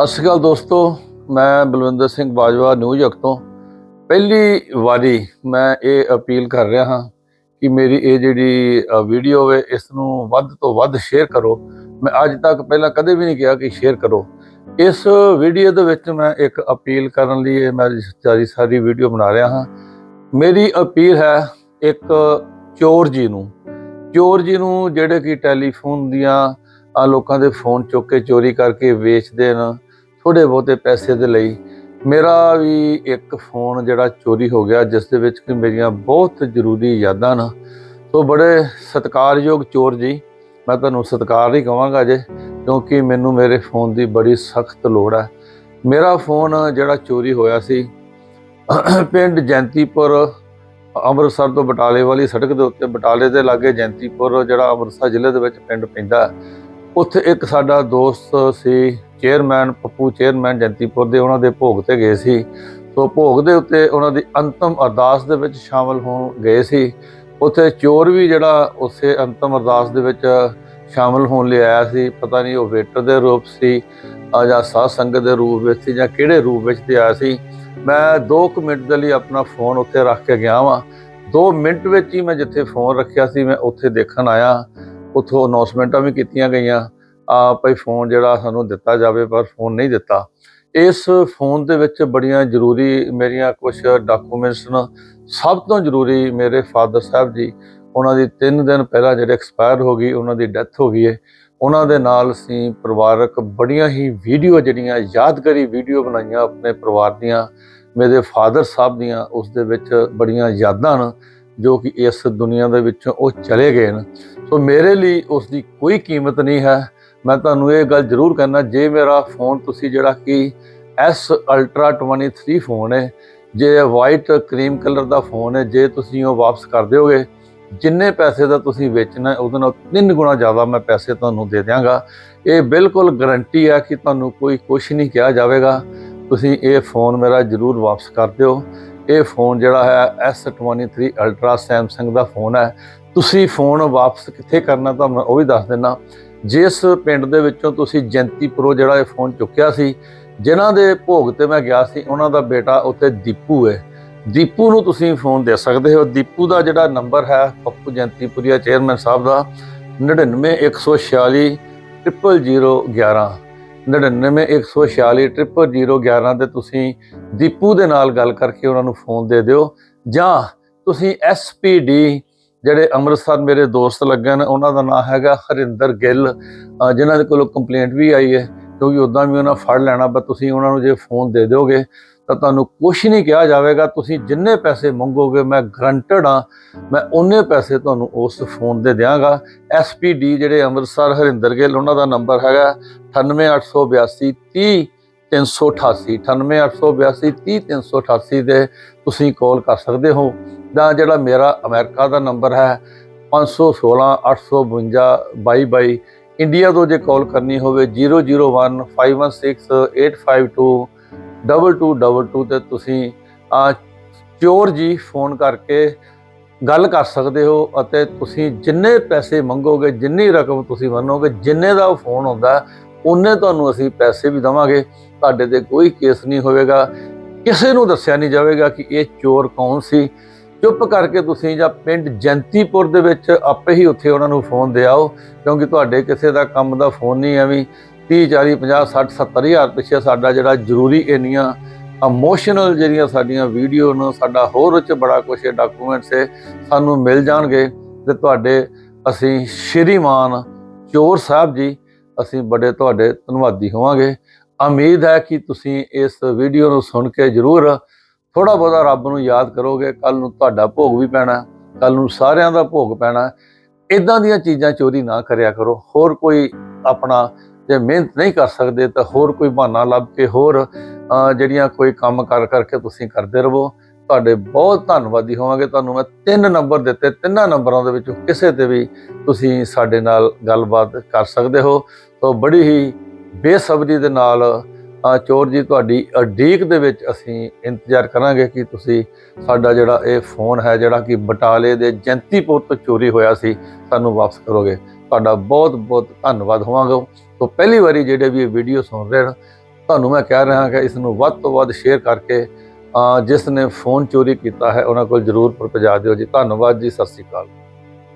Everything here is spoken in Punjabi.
ਸਤਿ ਸ਼੍ਰੀ ਅਕਾਲ ਦੋਸਤੋ, ਮੈਂ ਬਲਵਿੰਦਰ ਸਿੰਘ ਬਾਜਵਾ ਨਿਊਯਾਰਕ ਤੋਂ। ਪਹਿਲੀ ਵਾਰੀ ਮੈਂ ਇਹ ਅਪੀਲ ਕਰ ਰਿਹਾ ਹਾਂ ਕਿ ਮੇਰੀ ਇਹ ਜਿਹੜੀ ਵੀਡੀਓ ਹੈ ਇਸ ਨੂੰ ਵੱਧ ਤੋਂ ਵੱਧ ਸ਼ੇਅਰ ਕਰੋ। ਮੈਂ ਅੱਜ ਤੱਕ ਪਹਿਲਾਂ ਕਦੇ ਵੀ ਨਹੀਂ ਕਿਹਾ ਕਿ ਸ਼ੇਅਰ ਕਰੋ। ਇਸ ਵੀਡੀਓ ਦੇ ਵਿੱਚ ਮੈਂ ਇੱਕ ਅਪੀਲ ਕਰਨ ਲਈ ਇਹ ਮੈਂ ਸਾਰੀ ਸਾਰੀ ਵੀਡੀਓ ਬਣਾ ਰਿਹਾ ਹਾਂ। ਮੇਰੀ ਅਪੀਲ ਹੈ ਇੱਕ ਚੋਰ ਜੀ ਨੂੰ। ਚੋਰ ਜੀ ਨੂੰ ਜਿਹੜੇ ਕਿ ਟੈਲੀਫੋਨ ਦੀਆਂ ਆ ਲੋਕਾਂ ਦੇ ਫੋਨ ਚੁੱਕ ਕੇ ਚੋਰੀ ਕਰਕੇ ਵੇਚਦੇ ਨੇ ਥੋੜੇ ਬਹੁਤੇ ਪੈਸੇ ਦੇ ਲਈ। ਮੇਰਾ ਵੀ ਇੱਕ ਫੋਨ ਜਿਹੜਾ ਚੋਰੀ ਹੋ ਗਿਆ, ਜਿਸ ਦੇ ਵਿੱਚ ਕਿ ਮੇਰੀਆਂ ਬਹੁਤ ਜ਼ਰੂਰੀ ਯਾਦਾਂ ਨੇ ਸੋ ਬੜੇ ਸਤਿਕਾਰਯੋਗ ਚੋਰ ਜੀ, ਮੈਂ ਤੁਹਾਨੂੰ ਸਤਿਕਾਰ ਹੀ ਕਹਾਂਗਾ ਜੇ ਕਿਉਂਕਿ ਮੈਨੂੰ ਮੇਰੇ ਫੋਨ ਦੀ ਬੜੀ ਸਖਤ ਲੋੜ ਹੈ। ਮੇਰਾ ਫੋਨ ਜਿਹੜਾ ਚੋਰੀ ਹੋਇਆ ਸੀ, ਪਿੰਡ ਜੈਂਤੀਪੁਰ, ਅੰਮ੍ਰਿਤਸਰ ਤੋਂ ਬਟਾਲੇ ਵਾਲੀ ਸੜਕ ਦੇ ਉੱਤੇ, ਬਟਾਲੇ ਦੇ ਲਾਗੇ ਜੈਂਤੀਪੁਰ, ਜਿਹੜਾ ਅੰਮ੍ਰਿਤਸਰ ਜ਼ਿਲ੍ਹੇ ਦੇ ਵਿੱਚ ਪਿੰਡ ਪੈਂਦਾ, ਉੱਥੇ ਇੱਕ ਸਾਡਾ ਦੋਸਤ ਸੀ ਚੇਅਰਮੈਨ, ਪੱਪੂ ਚੇਅਰਮੈਨ ਜੰਤੀਪੁਰ ਦੇ ਉਹਨਾਂ ਦੇ ਭੋਗ ਤੇ ਗਏ ਸੀ। ਸੋ ਭੋਗ ਦੇ ਉੱਤੇ ਉਹਨਾਂ ਦੀ ਅੰਤਮ ਅਰਦਾਸ ਦੇ ਵਿੱਚ ਸ਼ਾਮਲ ਹੋਣ ਗਏ ਸੀ। ਉੱਥੇ ਚੋਰ ਵੀ ਜਿਹੜਾ ਉਸੇ ਅੰਤਮ ਅਰਦਾਸ ਦੇ ਵਿੱਚ ਸ਼ਾਮਲ ਹੋਣ ਲਈ ਆਇਆ ਸੀ। ਪਤਾ ਨਹੀਂ ਉਹ ਵੇਟਰ ਦੇ ਰੂਪ ਸੀ ਜਾਂ ਸਾਧ ਸੰਗਤ ਦੇ ਰੂਪ ਵਿੱਚ ਸੀ ਜਾਂ ਕਿਹੜੇ ਰੂਪ ਵਿੱਚ ਤੇ ਆਇਆ ਸੀ। ਮੈਂ 2 ਮਿੰਟ ਦੇ ਲਈ ਆਪਣਾ ਫੋਨ ਉੱਥੇ ਰੱਖ ਕੇ ਗਿਆ ਵਾਂ। 2 ਮਿੰਟ ਵਿੱਚ ਹੀ ਮੈਂ ਜਿੱਥੇ ਫੋਨ ਰੱਖਿਆ ਸੀ, ਮੈਂ ਉੱਥੇ ਦੇਖਣ ਆਇਆ। ਉੱਥੋਂ ਅਨਾਉਂਸਮੈਂਟਾਂ ਵੀ ਕੀਤੀਆਂ ਗਈਆਂ। ਭਾਈ ਫੋਨ ਜਿਹੜਾ ਸਾਨੂੰ ਦਿੱਤਾ ਜਾਵੇ, ਪਰ ਫੋਨ ਨਹੀਂ ਦਿੱਤਾ। ਇਸ ਫੋਨ ਦੇ ਵਿੱਚ ਬੜੀਆਂ ਜ਼ਰੂਰੀ ਮੇਰੀਆਂ ਕੁਝ ਡਾਕੂਮੈਂਟਸ ਨੇ। ਸਭ ਤੋਂ ਜ਼ਰੂਰੀ ਮੇਰੇ ਫਾਦਰ ਸਾਹਿਬ ਜੀ, ਉਹਨਾਂ ਦੀ 3 ਦਿਨ ਪਹਿਲਾਂ ਜਿਹੜੇ ਐਕਸਪਾਇਰ ਹੋ ਗਈ, ਉਹਨਾਂ ਦੀ ਡੈਥ ਹੋ ਗਈ ਹੈ ਉਹਨਾਂ ਦੇ ਨਾਲ ਅਸੀਂ ਪਰਿਵਾਰਕ ਬੜੀਆਂ ਹੀ ਵੀਡੀਓ ਜਿਹੜੀਆਂ, ਯਾਦਗਾਰੀ ਵੀਡੀਓ ਬਣਾਈਆਂ ਆਪਣੇ ਪਰਿਵਾਰ ਦੀਆਂ, ਮੇਰੇ ਫਾਦਰ ਸਾਹਿਬ ਦੀਆਂ, ਉਸ ਦੇ ਵਿੱਚ ਬੜੀਆਂ ਯਾਦਾਂ ਨੇ, ਜੋ ਕਿ ਇਸ ਦੁਨੀਆ ਦੇ ਵਿੱਚੋਂ ਉਹ ਚਲੇ ਗਏ ਨੇ। ਸੋ ਮੇਰੇ ਲਈ ਉਸ ਦੀ ਕੋਈ ਕੀਮਤ ਨਹੀਂ ਹੈ। ਮੈਂ ਤੁਹਾਨੂੰ ਇਹ ਗੱਲ ਜ਼ਰੂਰ ਕਹਿਣਾ, ਜੇ ਮੇਰਾ ਫੋਨ ਤੁਸੀਂ ਜਿਹੜਾ ਕਿ S Ultra 23 ਫੋਨ ਹੈ, ਜੇ ਵਾਈਟ ਕਰੀਮ ਕਲਰ ਦਾ ਫੋਨ ਹੈ, ਜੇ ਤੁਸੀਂ ਉਹ ਵਾਪਸ ਕਰ ਦਿਓਗੇ, ਜਿੰਨੇ ਪੈਸੇ ਦਾ ਤੁਸੀਂ ਵੇਚਣਾ ਉਹਦੇ ਨਾਲ ਤਿੰਨ ਗੁਣਾ ਜ਼ਿਆਦਾ ਮੈਂ ਪੈਸੇ ਤੁਹਾਨੂੰ ਦੇ ਦਿਆਂਗਾ। ਇਹ ਬਿਲਕੁਲ ਗਾਰੰਟੀ ਹੈ ਕਿ ਤੁਹਾਨੂੰ ਕੋਈ ਕੁਝ ਨਹੀਂ ਕਿਹਾ ਜਾਵੇਗਾ। ਤੁਸੀਂ ਇਹ ਫੋਨ ਮੇਰਾ ਜ਼ਰੂਰ ਵਾਪਸ ਕਰ ਦਿਓ। ਇਹ ਫੋਨ ਜਿਹੜਾ ਹੈ S23 Ultra Samsung ਦਾ ਫੋਨ ਹੈ। ਤੁਸੀਂ ਫੋਨ ਵਾਪਸ ਕਿੱਥੇ ਕਰਨਾ ਤਾਂ ਮੈਂ ਉਹ ਵੀ ਦੱਸ ਦਿੰਦਾ। ਜਿਸ ਪਿੰਡ ਦੇ ਵਿੱਚੋਂ ਤੁਸੀਂ ਜੈਂਤੀ ਪ੍ਰੋ ਜਿਹੜਾ ਇਹ ਫੋਨ ਚੁੱਕਿਆ ਸੀ, ਜਿਨ੍ਹਾਂ ਦੇ ਭੋਗ ਤੇ ਮੈਂ ਗਿਆ ਸੀ, ਉਹਨਾਂ ਦਾ ਬੇਟਾ ਉੱਥੇ ਦੀਪੂ ਹੈ। ਦੀਪੂ ਨੂੰ ਤੁਸੀਂ ਫੋਨ ਦੇ ਸਕਦੇ ਹੋ। ਦੀਪੂ ਦਾ ਜਿਹੜਾ ਨੰਬਰ ਹੈ, ਪੱਪੂ ਜੈਂਤੀਪੁਰੀਆ ਚੇਅਰਮੈਨ ਸਾਹਿਬ ਦਾ 99146 00011 99146 00011 ਤੇ ਤੁਸੀਂ ਦੀਪੂ ਦੇ ਨਾਲ ਗੱਲ ਕਰਕੇ ਉਹਨਾਂ ਨੂੰ ਫੋਨ ਦੇ ਦਿਓ। ਜਾਂ ਤੁਸੀਂ SPD ਜਿਹੜੇ ਅੰਮ੍ਰਿਤਸਰ ਮੇਰੇ ਦੋਸਤ ਲੱਗੇ ਨੇ, ਉਹਨਾਂ ਦਾ ਨਾਮ ਹੈਗਾ ਹਰਿੰਦਰ ਗਿੱਲ। ਅਹ ਜਿਨ੍ਹਾਂ ਦੇ ਕੋਲੋਂ ਕੰਪਲੇਂਟ ਵੀ ਆਈ ਹੈ, ਕਿਉਂਕਿ ਉਦਾਂ ਵੀ ਉਹਨਾਂ ਫੜ ਲੈਣਾ, ਪਰ ਤੁਸੀਂ ਉਹਨਾਂ ਨੂੰ ਜੇ ਫੋਨ ਦੇ ਦਿਓਗੇ, ਤਾਂ ਤੁਹਾਨੂੰ ਕੁਝ ਨਹੀਂ ਕਿਹਾ ਜਾਵੇਗਾ। ਤੁਸੀਂ ਜਿੰਨੇ ਪੈਸੇ ਮੰਗੋਗੇ, ਮੈਂ ਗਰੰਟਡ ਆ ਮੈਂ ਉਹਨੇ ਪੈਸੇ ਤੁਹਾਨੂੰ ਉਸ ਫੋਨ ਦੇ ਦਿਆਂਗਾ। SPD ਜਿਹੜੇ ਅੰਮ੍ਰਿਤਸਰ, ਹਰਿੰਦਰ ਗਿੱਲ, ਉਹਨਾਂ ਦਾ ਨੰਬਰ ਹੈਗਾ 98882 30 388 98882 30 388 ਦੇ ਤੁਸੀਂ ਕਾਲ ਕਰ ਸਕਦੇ ਹੋ। ਜਾਂ ਜਿਹੜਾ ਮੇਰਾ ਅਮਰੀਕਾ ਦਾ ਨੰਬਰ ਹੈ 516 852 2222 ਇੰਡੀਆ ਤੋਂ ਜੇ ਕਾਲ ਕਰਨੀ ਹੋਵੇ 001 516 852 2222 ਤੇ ਤੁਸੀਂ ਆ ਚੋਰ ਜੀ ਫੋਨ ਕਰਕੇ ਗੱਲ ਕਰ ਸਕਦੇ ਹੋ ਅਤੇ ਤੁਸੀਂ ਜਿੰਨੇ ਪੈਸੇ ਮੰਗੋਗੇ, ਜਿੰਨੀ ਰਕਮ ਤੁਸੀਂ ਮੰਨੋਗੇ, ਜਿੰਨੇ ਦਾ ਉਹ ਫੋਨ ਹੁੰਦਾ, ਉਹਨੇ ਤੁਹਾਨੂੰ ਅਸੀਂ ਪੈਸੇ ਵੀ ਦਵਾਂਗੇ। ਤੁਹਾਡੇ ਤੇ ਕੋਈ ਕੇਸ ਨਹੀਂ ਹੋਵੇਗਾ। ਕਿਸੇ ਨੂੰ ਦੱਸਿਆ ਨਹੀਂ ਜਾਵੇਗਾ ਕਿ ਇਹ ਚੋਰ ਕੌਣ ਸੀ। ਚੁੱਪ ਕਰਕੇ ਤੁਸੀਂ ਜਾਂ ਪਿੰਡ ਜੰਤੀਪੁਰ ਦੇ ਵਿੱਚ ਆਪੇ ਹੀ ਉੱਥੇ ਉਹਨਾਂ ਨੂੰ ਫੋਨ ਦੇ ਆਓ, ਕਿਉਂਕਿ ਤੁਹਾਡੇ ਕਿਸੇ ਦਾ ਕੰਮ ਦਾ ਫੋਨ ਨਹੀਂ ਹੈ ਵੀ 30 40 50 60 70 ਹਜ਼ਾਰ ਪਿੱਛੇ ਸਾਡਾ ਜਿਹੜਾ ਜ਼ਰੂਰੀ ਇੰਨੀਆਂ ਇਮੋਸ਼ਨਲ ਜਿਹੜੀਆਂ ਸਾਡੀਆਂ ਵੀਡੀਓ ਨੂੰ, ਸਾਡਾ ਹੋਰ ਉੱਚ ਬੜਾ ਕੁਝ ਡਾਕੂਮੈਂਟਸ ਹੈ ਸਾਨੂੰ ਮਿਲ ਜਾਣਗੇ ਤੇ ਤੁਹਾਡੇ ਅਸੀਂ ਸ਼੍ਰੀਮਾਨ ਚੋਰ ਸਾਹਿਬ ਜੀ, ਅਸੀਂ ਬੜੇ ਤੁਹਾਡੇ ਧੰਨਵਾਦੀ ਹੋਵਾਂਗੇ। ਉਮੀਦ ਹੈ ਕਿ ਤੁਸੀਂ ਇਸ ਵੀਡੀਓ ਨੂੰ ਸੁਣ ਕੇ ਜ਼ਰੂਰ ਥੋੜਾ ਬਹੁਤਾ ਰੱਬ ਨੂੰ ਯਾਦ ਕਰੋਗੇ ਕੱਲ ਨੂੰ ਤੁਹਾਡਾ ਭੋਗ ਵੀ ਪੈਣਾ ਕੱਲ ਨੂੰ ਸਾਰਿਆਂ ਦਾ ਭੋਗ ਪੈਣਾ। ਇਦਾਂ ਦੀਆਂ ਚੀਜ਼ਾਂ ਚੋਰੀ ਨਾ ਕਰਿਆ ਕਰੋ। ਹੋਰ ਕੋਈ ਆਪਣਾ ਜੇ ਮਿਹਨਤ ਨਹੀਂ ਕਰ ਸਕਦੇ ਤਾਂ ਹੋਰ ਕੋਈ ਬਹਾਨਾ ਲੱਭ ਕੇ ਹੋਰ ਜਿਹੜੀਆਂ ਕੋਈ ਕੰਮ ਕਰ ਕਰਕੇ ਤੁਸੀਂ ਕਰਦੇ ਰਹੋ। ਤੁਹਾਡੇ ਬਹੁਤ ਧੰਨਵਾਦੀ ਹੋਵਾਂਗੇ। ਤੁਹਾਨੂੰ ਮੈਂ ਤਿੰਨ ਨੰਬਰ ਦਿੱਤੇ। ਤਿੰਨਾਂ ਨੰਬਰਾਂ ਦੇ ਵਿੱਚੋਂ ਕਿਸੇ ਤੇ ਵੀ ਤੁਸੀਂ ਸਾਡੇ ਨਾਲ ਗੱਲਬਾਤ ਕਰ ਸਕਦੇ ਹੋ। ਤਾਂ ਬੜੀ ਹੀ ਬੇਸਬਰੀ ਦੇ ਨਾਲ ਅਹ ਚੋਰ ਜੀ, ਤੁਹਾਡੀ ਅਡੀਕ ਦੇ ਵਿੱਚ ਅਸੀਂ ਇੰਤਜ਼ਾਰ ਕਰਾਂਗੇ ਕਿ ਤੁਸੀਂ ਸਾਡਾ ਜਿਹੜਾ ਇਹ ਫੋਨ ਹੈ, ਜਿਹੜਾ ਕਿ ਬਟਾਲੇ ਦੇ ਜੰਤੀਪੁਰ ਤੋਂ ਚੋਰੀ ਹੋਇਆ ਸੀ, ਸਾਨੂੰ ਵਾਪਸ ਕਰੋਗੇ। ਤੁਹਾਡਾ ਬਹੁਤ ਬਹੁਤ ਧੰਨਵਾਦ ਹੋਵਾਂਗਾ। ਤੋਂ ਪਹਿਲੀ ਵਾਰੀ ਜਿਹੜੇ ਵੀ ਇਹ ਵੀਡੀਓ ਸੁਣ ਰਹੇ ਹਨ, ਤੁਹਾਨੂੰ ਮੈਂ ਕਹਿ ਰਿਹਾ ਕਿ ਇਸ ਨੂੰ ਵੱਧ ਤੋਂ ਵੱਧ ਸ਼ੇਅਰ ਕਰਕੇ ਜਿਸ ਨੇ ਫੋਨ ਚੋਰੀ ਕੀਤਾ ਹੈ, ਉਹਨਾਂ ਕੋਲ ਜ਼ਰੂਰ ਪਹੁੰਚਾ ਦਿਓ ਜੀ। ਧੰਨਵਾਦ ਜੀ, ਸਤਿ ਸ੍ਰੀ ਅਕਾਲ।